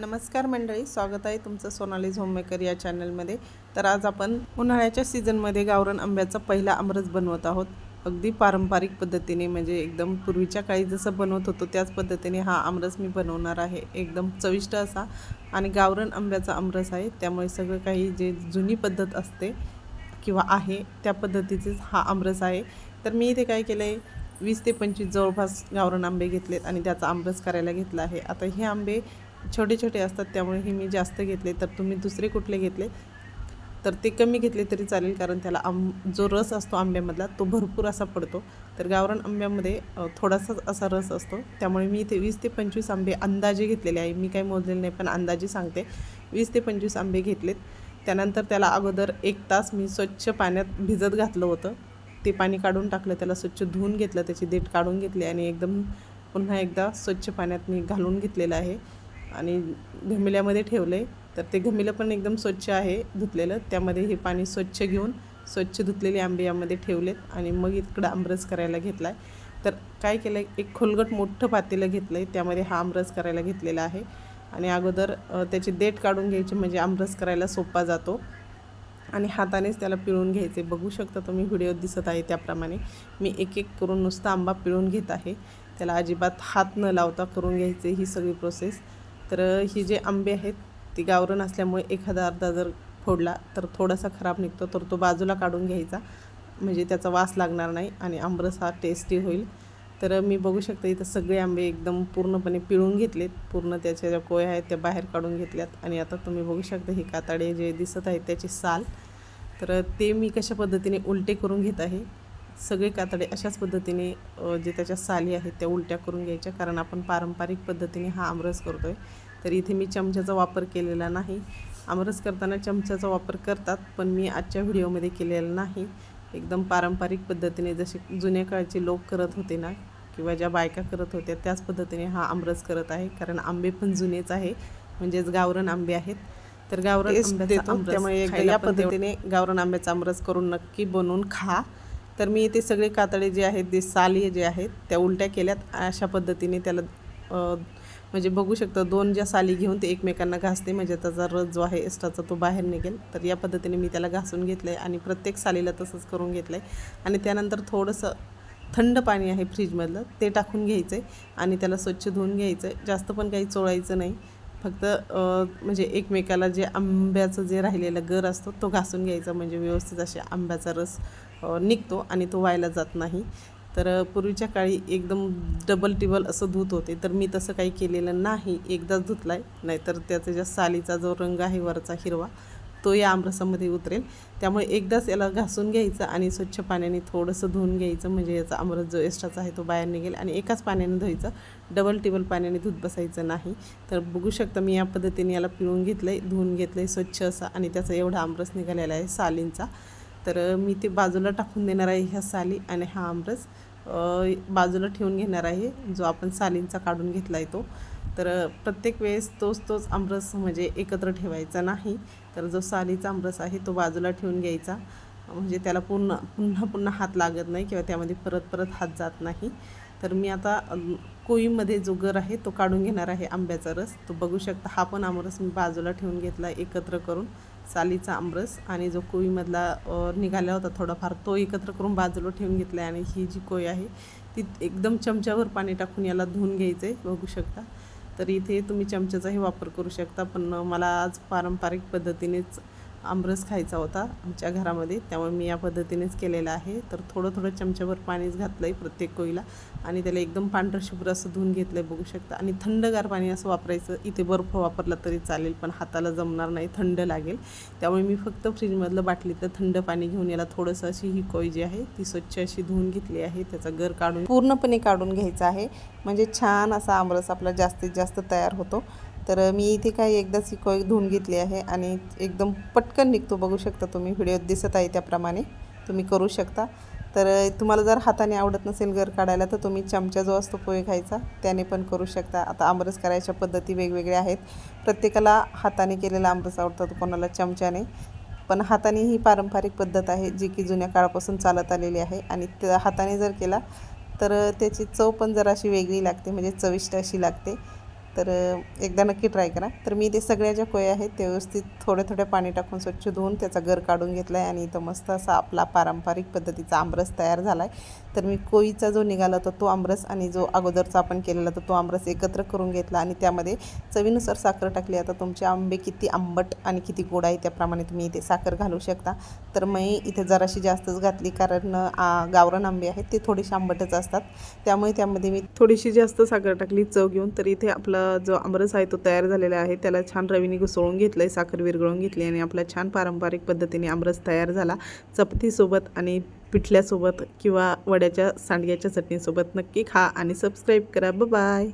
नमस्कार मंडळी स्वागत आहे तुमचं सोनालीज होममेकर या चॅनलमध्ये. तर आज आपण उन्हाळ्याच्या सीझनमध्ये गावरान आंब्याचा पहिला आमरस बनवत आहोत. अगदी पारंपरिक पद्धतीने म्हणजे एकदम पूर्वीच्या काळी जसं बनवत होतो त्याच पद्धतीने हा आमरस मी बनवणार आहे. एकदम चविष्ट असा आणि गावरान आंब्याचा आमरस आहे. त्यामुळे सगळं काही जे जुनी पद्धत असते किंवा आहे त्या पद्धतीचेच हा आमरस आहे. तर मी इथे काय केलं आहे वीस ते पंचवीस जवळपास गावरान आंबे घेतलेत आणि त्याचा आमरस करायला घेतला आहे. आता हे आंबे छोटे छोटे असतात त्यामुळे हे मी जास्त घेतले. तर तुम्ही दुसरे कुठले घेतले? तर ते कमी घेतले तरी चालेल कारण त्याला आंब जो रस असतो आंब्यामधला तो भरपूर असा पडतो. तर गावरान आंब्यामध्ये थोडासाच असा रस असतो. त्यामुळे मी इथे वीस ते पंचवीस आंबे अंदाजे घेतलेले आहे. मी काही मोजलेले नाही पण अंदाजे सांगते. वीस ते पंचवीस आंबे घेतलेत. त्यानंतर त्याला अगोदर एक तास मी स्वच्छ पाण्यात भिजत घातलं होतं. ते पाणी काढून टाकलं त्याला स्वच्छ धुवून घेतलं त्याची देठ काढून घेतली आणि एकदम पुन्हा एकदा स्वच्छ पाण्यात मी घालून घेतलेलं आहे. आणि घमिल्यामध्ये ठेवलं. आहे तर ते घमिलं पण एकदम स्वच्छ आहे धुतलेलं. त्यामध्ये हे पाणी स्वच्छ घेऊन स्वच्छ धुतलेले आंबे यामध्ये ठेवलेत आणि मग इकडं आमरस करायला घेतला आहे तर काय केलं आहे एक खोलगट मोठं पातेलं घेतलं आहे त्यामध्ये हा आमरस करायला घेतलेला आहे. आणि अगोदर त्याची देठ काढून घ्यायची म्हणजे आमरस करायला सोपा जातो. आणि हातानेच त्याला पिळून घ्यायचे. बघू शकता तुम्ही व्हिडिओ दिसत आहे त्याप्रमाणे. मी एक एक करून नुसता आंबा पिळून घेत आहे. त्याला अजिबात हात न लावता करून घ्यायचे ही सगळी प्रोसेस तर ही जे आंबे आहेत ती गावरण असल्यामुळे एखादा अर्धा जर फोडला तर थोडासा खराब निघतो तर तो बाजूला काढून घ्यायचा. म्हणजे त्याचा वास लागणार नाही आणि आंबरस हा टेस्टी होईल. तर मी बघू शकते इथं सगळे आंबे एकदम पूर्णपणे पिळून घेतलेत. पूर्ण त्याच्या ज्या कोया आहेत त्या बाहेर काढून घेतल्यात. आणि आता तुम्ही बघू शकता ही कातडे जे दिसत आहेत त्याची साल. तर ते मी कशा पद्धतीने उलटे करून घेत आहे सगळे कातडे अशाच पद्धतीने जे त्याच्या साली आहेत त्या उलट्या करून घ्यायच्या. कारण आपण पारंपरिक पद्धतीने हा आमरस करतो आहे तर इथे मी चमच्याचा वापर केलेला नाही. आमरस करताना चमच्याचा वापर करतात पण मी आजच्या व्हिडिओमध्ये केलेला नाही. एकदम पारंपरिक पद्धतीने जसे जुन्या काळचे लोक करत होते ना किंवा ज्या बायका करत होत्या त्याच पद्धतीने हा आमरस करत आहे. कारण आंबे पण जुनेच आहे. म्हणजेच गावरण आंबे आहेत. तर गावरण आंब्याचा त्यामुळे या पद्धतीने गावरण आंब्याचा आमरस करून नक्की बनवून खा. तर मी ते सगळे कातडे जे आहेत ते साली जे आहेत त्या उलट्या केल्यात. अशा पद्धतीने त्याला म्हणजे बघू शकता दोन ज्या साली घेऊन ते एकमेकांना घासते. म्हणजे त्याचा रस जो आहे एक्स्ट्राचा तो बाहेर निघेल. तर या पद्धतीने मी त्याला घासून घेतलं आहे आणि प्रत्येक सालीला तसंच करून घेतलं आहे आणि त्यानंतर थोडंसं थंड पाणी आहे फ्रीजमधलं ते टाकून घ्यायचं आहे आणि त्याला स्वच्छ धुवून घ्यायचं आहे जास्त पण काही चोळायचं नाही. फक्त म्हणजे एकमेकाला जे आंब्याचं जे राहिलेलं गर असतो तो घासून घ्यायचा. म्हणजे व्यवस्थित असे आंब्याचा रस निघतो आणि तो व्हायला जात नाही. तर पूर्वीच्या काळी एकदम डबल टिबल असं धूत होते. तर मी तसं काही केलेलं नाही. एकदाच धुतला आहे नाहीतर त्याचा ज्या सालीचा जो रंग आहे वरचा हिरवा तो या आमरसामध्ये उतरेल. त्यामुळे एकदाच याला घासून घ्यायचं आणि स्वच्छ पाण्याने थोडंसं धुवून घ्यायचं. म्हणजे याचा आमरस जो एक्स्ट्राचा आहे तो बाहेर निघेल आणि एकाच पाण्याने धुवायचं. डबल टेबल पाण्याने धुत बसायचं नाही. तर बघू शकता मी या पद्धतीने याला पिळून घेतलं आहे धुवून घेतलं आहे स्वच्छ असा आणि त्याचा एवढा आमरस निघालेला आहे सालींचा. तर मी ते बाजूला टाकून देणार आहे ह्या साली आणि हा आमरस बाजूला ठेवून घेणार आहे जो आपण सालींचा काढून घेतला आहे तो. तर प्रत्येक वेळेस तोच तोच आमरस म्हणजे एकत्र ठेवायचा नाही. तर जो सालीचा आमरस आहे तो बाजूला ठेवून घ्यायचा. म्हणजे त्याला पूर्ण पुन्हा पुन्हा हात लागत नाही किंवा त्यामध्ये परत परत हात जात नाही. तर मी आता कोईमध्ये कोळीमध्ये जो गर आहे तो काढून घेणार आहे आंब्याचा रस. तो बघू शकता हा पण आमरस मी बाजूला ठेवून घेतला एकत्र करून. सालीचा आमरस आणि जो कोळीमधला निघाला होता थोडाफार तो एकत्र करून बाजूला ठेवून घेतला आहे आणि ही जी कोय आहे ती एकदम चमच्यावर पाणी टाकून याला धुवून घ्यायचं आहे बघू शकता. तर इथे तुम्ही चमच्याचाही वापर करू शकता पण मला आज पारंपरिक पद्धतीनेच आमरस खायचा होता आमच्या घरामध्ये त्यामुळे मी या पद्धतीनेच केलेला आहे. तर थोडं थोडं चमच्याभर पाणीच घातलं आहे प्रत्येक कोळीला आणि त्याला एकदम पांढरं शुभ्र असं धुवून घेतलं आहे बघू शकता. आणि थंडगार पाणी असं वापरायचं इथे बर्फ वापरला तरी चालेल पण हाताला जमणार नाही थंड लागेल. त्यामुळे मी फक्त फ्रीजमधलं बाटलीतलं थंड पाणी घेऊन याला थोडंसं अशी ही कोई जी आहे ती स्वच्छ अशी धुवून घेतली आहे. त्याचा गर काढून पूर्णपणे काढून घ्यायचा आहे. म्हणजे छान असा आमरस आपला जास्तीत जास्त तयार होतो. तर मी इथे काही एकदाच ही कोळी धुवून घेतली आहे आणि एकदम पटकन निघतो. बघू शकता तुम्ही व्हिडिओत दिसत आहे त्याप्रमाणे. तुम्ही करू शकता. तर तुम्हाला जर हाताने आवडत नसेल घर काढायला तर तुम्ही चमचा जो असतो पोहे खायचा त्याने पण करू शकता. आता आमरस करायच्या पद्धती वेगवेगळ्या आहेत. प्रत्येकाला हाताने केलेला आमरस आवडतो कोणाला चमच्याने. पण हाताने ही पारंपरिक पद्धत आहे जी की जुन्या काळापासून चालत आलेली आहे. आणि त्या हाताने जर केला तर त्याची चव पण जराशी वेगळी लागते म्हणजे चविष्ट अशी लागते. तर एकदा नक्की ट्राय करा. तर मी ते सगळ्या ज्या कोया आहेत ते व्यवस्थित थोडे थोडे पाणी टाकून स्वच्छ धुवून त्याचा गर काढून घेतला आहे आणि इथं मस्त असा आपला पारंपरिक पद्धतीचा आमरस तयार झाला आहे तर मी कोळीचा जो निघाला होता तो आमरस आणि जो अगोदरचा आपण केलेला होता तो आमरस एकत्र करून घेतला आणि त्यामध्ये चवीनुसार साखर टाकली. आता तुमचे आंबे किती आंबट आणि किती गोड आहे त्याप्रमाणे तुम्ही इथे साखर घालू शकता. तर मी इथे जराशी जास्तच घातली कारण आ, गावरान आंबे आहेत ते थोडेसे आंबटच असतात. त्यामुळे त्यामध्ये मी थोडीशी जास्त साखर टाकली चव घेऊन. तर इथे आपलं जो आमरस आहे तो तयार झालेला आहे त्याला छान रवीने घुसळून घेतलं आहे साखर विरघळून घेतली आणि आपला छान पारंपरिक पद्धतीने आमरस तयार झाला. चपातीसोबत आणि पिठल्यासोबत किंवा वड्याच्या सांडग्याच्या चटणीसोबत नक्की खा आणि सबस्क्राईब करा. बाय